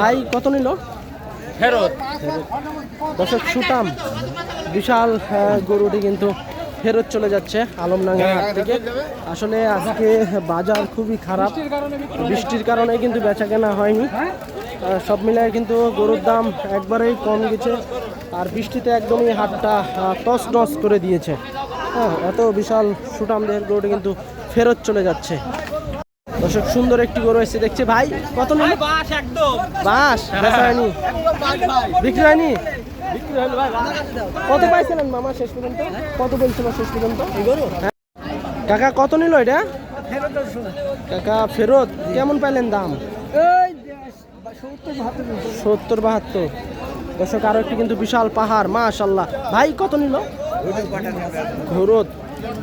ভাই কত নিল? ফেরত। দর্শক সুটাম বিশাল গরুটি কিন্তু ফেরত চলে যাচ্ছে আলমডাঙ্গা হাট থেকে। আসলে আজকে বাজার খুবই খারাপ। বৃষ্টির কারণে কিন্তু বেচা কেনা হয়নি সব মিলিয়ে কিন্তু গরুর দাম একবারেই কম গেছে। আর বৃষ্টিতে একদমই হাটটা টস টস করে দিয়েছে। হ্যাঁ এত বিশাল সুটাম দেহের গরুটি কিন্তু ফেরত চলে যাচ্ছে। দর্শক সুন্দর একটি গরু এসেছে দেখছে। ভাই কত নিল? বাস একদম। বাস বেচা বিক্রি হয়নি? কত পাইছিলেন মামা শেষ পর্যন্ত? কত বলছিল শেষ পর্যন্ত? হ্যাঁ। কাকা কত নিল এটা? কাকা ফেরত? কেমন পাইলেন দাম? সত্তর বাহাত্তর দর্শক আরও একটি কিন্তু বিশাল পাহাড় মাশাল্লাহ ভাই কত নিল? ঘুরত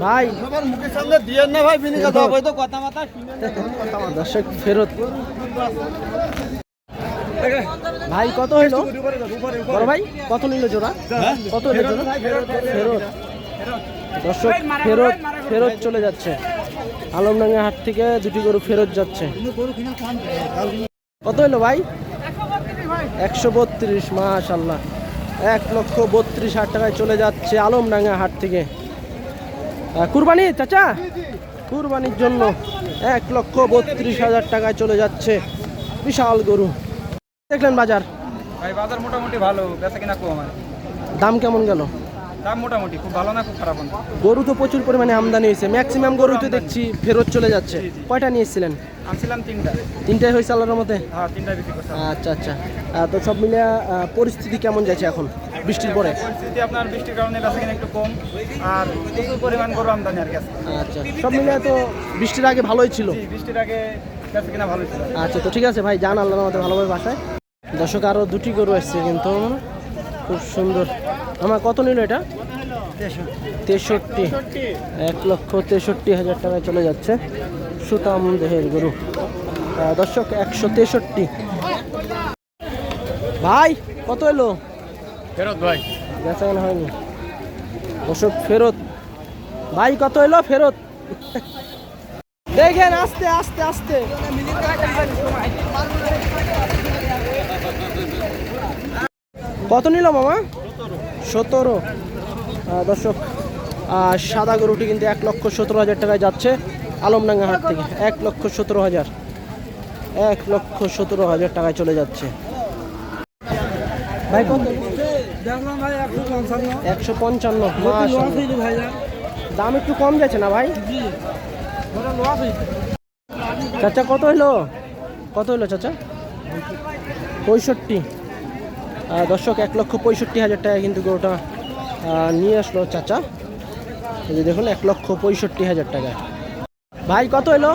ভাই। মুখের সামনে দিয়ে না ভাই বিনি কথা হবে তো কথা মাথা দর্শক ফেরত। ভাই কত হইল বড় ভাই কত নিল জোড়া? কত হইল জোড়া? ফেরত দর্শক ফেরত ফেরত চলে যাচ্ছে। আলমডাঙ্গা হাট থেকে দুটি গরু ফেরত যাচ্ছে। কত হইল ভাই? একশো বত্রিশ মাশাল্লাহ এক লক্ষ বত্রিশ হাজার টাকায় চলে যাচ্ছে আলমডাঙ্গা হাট থেকে। কুরবানি চাচা? কুরবানির জন্য এক লক্ষ বত্রিশ হাজার টাকায় চলে যাচ্ছে বিশাল গরু। দেখলেন বাজার? ভাই বাজার মোটামুটি ভালো বেচা কিনা কম আমার দাম কেমন গেল? দাম মোটামুটি খুব ভালো না খুব খারাপ না গরু তো প্রচুর পরিমাণে আমদানি হয়েছে। ম্যাক্সিমাম গরু তো দেখছি ফেরত চলে যাচ্ছে। কয়টা নিয়েছিলেন আনছিলাম তিনটা। তিনটাই হয়েছে আল্লাহর মতে হ্যাঁ তিনটা বিক্রি করছিলাম। আচ্ছা আচ্ছা। তো সব মিলিয়ে পরিস্থিতি কেমন যাচ্ছে এখন? বৃষ্টির পরে? পরিস্থিতি আপনার বৃষ্টির কারণে বেচা একটু কম আর প্রচুর পরিমাণ গরু আমদানি আর কি আচ্ছা সব মিলিয়ে তো বৃষ্টির আগে ভালোই ছিল। বৃষ্টির আগে বেচা কিনা ভালো ছিল। আচ্ছা তো ঠিক আছে ভাই যান আল্লাহর মতে ভালোভাবে বাসায়। দর্শক আরও দুটি গরু এসছে কিন্তু। খুব সুন্দর। আমার কত নিল এটা? তেষট্টি। এক লক্ষ তেষট্টি হাজার টাকায় চলে যাচ্ছে। সুতাম দেহের গরু। দর্শক একশো তেষট্টি। ভাই কত এলো? ফেরত ভাই। বেচা হয়নি। দর্শক ফেরত। ভাই, কত এলো ফেরত। দেখেন, আস্তে আস্তে আস্তে। কত নিল মামা? সতেরো। দর্শক সাদা গরুটি কিন্তু এক লক্ষ সতেরো হাজার টাকায় যাচ্ছে আলমডাঙ্গা হাট থেকে। এক লক্ষ সতেরো হাজার। এক লক্ষ সতেরো হাজার টাকায় চলে যাচ্ছে। ভাই একশো পঞ্চান্ন দাম একটু কম যাচ্ছে না ভাই? চাচা কত হইল? কত হইল চাচা? পঁয়ষট্টি। দর্শক এক লক্ষ পঁয়ষট্টি হাজার টাকা কিন্তু গরুটা নিয়ে আসলো চাচা। এই যে দেখুন এক লক্ষ পঁয়ষট্টি হাজার টাকা। ভাই কত হইল?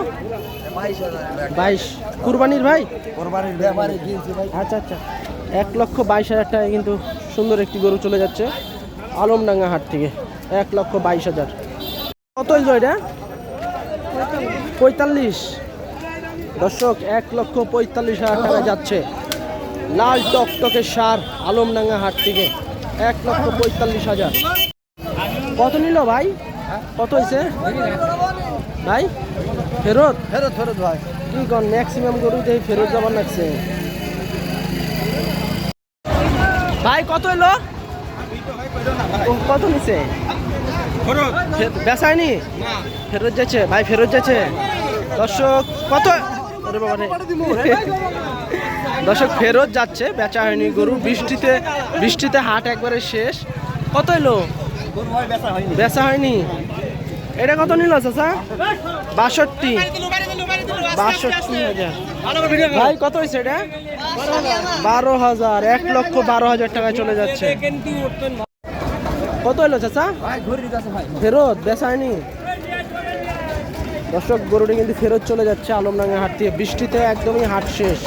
বাইশ। কুরবানির ভাই? আচ্ছা আচ্ছা। এক লক্ষ বাইশ হাজার টাকায় কিন্তু সুন্দর একটি গরু চলে যাচ্ছে আলমডাঙ্গা হাট থেকে। এক লক্ষ বাইশ হাজার। কত হইল এটা? পঁয়তাল্লিশ। দর্শক এক লক্ষ পঁয়তাল্লিশ হাজার টাকা যাচ্ছে। লাল টকটকে সার আলমডাঙ্গা হাট থেকে। এক লক্ষ পঁয়তাল্লিশ হাজার। কত নিল ভাই? কত হয়েছে ভাই ফেরত? ফেরত ফেরত ভাই। কি কর ম্যাক্সিমাম গরুতে ফেরত যাবার লাগছে। ভাই কত এলো কত নিছে? ফে- ফেরত যাচ্ছে ভাই ফেরত যাচ্ছে। দর্শক কত। দর্শক ফেরত যাচ্ছে বেচা হয়নি গরু। বৃষ্টিতে বৃষ্টিতে হাট একবারে শেষ। কত এলো বেচা হয়নি বেচা হয়নি। এটা কত নিল চাচা? বাষট্টি। বাষট্টি হাজার। ভাই কত হয়েছে এটা? বারো হাজার এক লক্ষ বারো হাজার টাকায় চলে যাচ্ছে। কত চাচা? ভাই ফেরত? বেসায়নি দর্শক গরুটি কিন্তু ফেরত চলে যাচ্ছে আলমডাঙ্গা হাট থেকে বৃষ্টিতে একদমই হাট শেষ।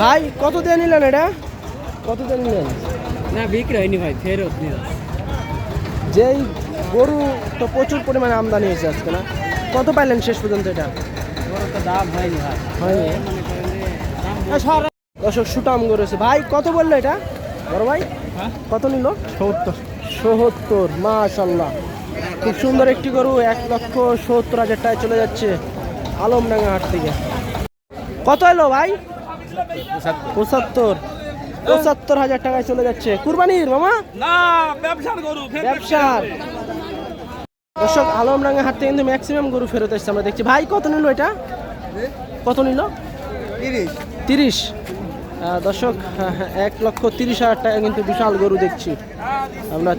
ভাই কত দিয়ে নিলেন এটা? কত দিয়ে নিলেন? না বিক্রি হয়নি ভাই ফেরত যেই গরু তো প্রচুর পরিমাণে আমদানি হয়েছে আজকে না? কত পাইলেন শেষ পর্যন্ত এটা? দাম হয়নি ভাই। হয়নি? দর্শক সুটাম করেছে। ভাই কত বলল এটা? বড় ভাই কত নিল? সত্তর। সত্তর মাশাল্লাহ খুব সুন্দর একটি গরু এক লক্ষ সত্তর হাজার টাকায় চলে যাচ্ছে আলমডাঙ্গা হাট থেকে। কত এলো ভাই? পঁচাত্তর। পঁচাত্তর হাজার টাকায় চলে যাচ্ছে। কুরবানির মামা? না ব্যবসার গরু ব্যবসার। দর্শক আলমডাঙ্গা হাট থেকে কিন্তু ম্যাক্সিমাম গরু ফেরত এসছে আমরা দেখছি। ভাই কত নিল এটা? কত নিল? তিরিশ। দর্শক এক লক্ষ তিরিশ হাজার টাকা কিন্তু বিশাল গরু দেখছি। আমরা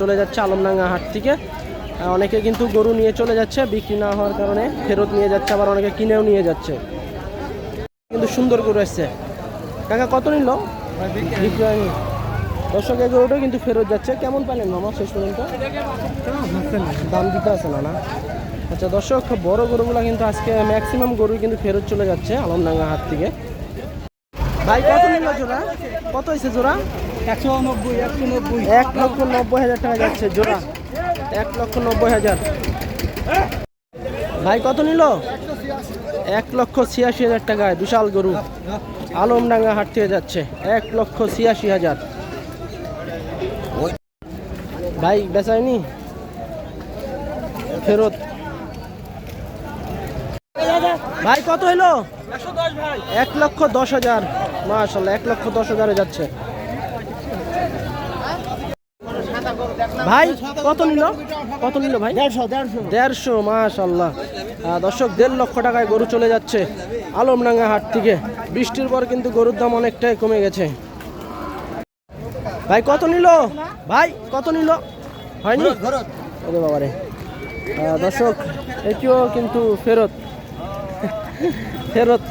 চলে যাচ্ছে আলমডাঙ্গা হাট থেকে। অনেকে কিন্তু গরু নিয়ে চলে যাচ্ছে বিক্রি না হওয়ার কারণে ফেরত নিয়ে যাচ্ছে আবার অনেকে কিনেও নিয়ে যাচ্ছে। কিন্তু সুন্দর গরু এসছে। কাকা কত নিল? বিক্রি হয়নি দর্শক এই গরুটা কিন্তু ফেরত যাচ্ছে। কেমন পেলেন মামা শেষ পর্যন্ত? দাম দিতে আছে না না? আচ্ছা দর্শক বড় গরুগুলো কিন্তু আজকে ম্যাক্সিমাম গরু কিন্তু ফেরত চলে যাচ্ছে আলমডাঙ্গা হাত থেকে। ভাই কত নিল জোড়া? কত হয়েছে জোড়া? একশো নব্বই একশো নব্বই। এক লক্ষ নব্বই হাজার টাকা যাচ্ছে জোড়া। এক লক্ষ নব্বই হাজার। ভাই কত নিল? এক লক্ষ ছিয়াশি হাজার টাকায় বিশাল গরু। আলমডাঙ্গা হাট থেকে যাচ্ছে। এক লক্ষ ছিয়াশি হাজার। ভাই বেচায়নি ফেরত। ভাই কত হইল? এক লক্ষ দশ হাজার। মাশাল্লাহ এক লক্ষ দশ হাজারে যাচ্ছে। ভাই কত নিল? কত নিল ভাই? দেড়শো মাশাল্লাহ দর্শক দেড় লক্ষ টাকায় গরু চলে যাচ্ছে আলমডাঙ্গা হাট থেকে। বৃষ্টির পর কিন্তু গরুর দাম অনেকটাই কমে গেছে। ভাই কত নিল? ভাই কত নিল? হয়নি? ওরে বাবারে। দর্শক এটিও কিন্তু ফেরত। ফেরত।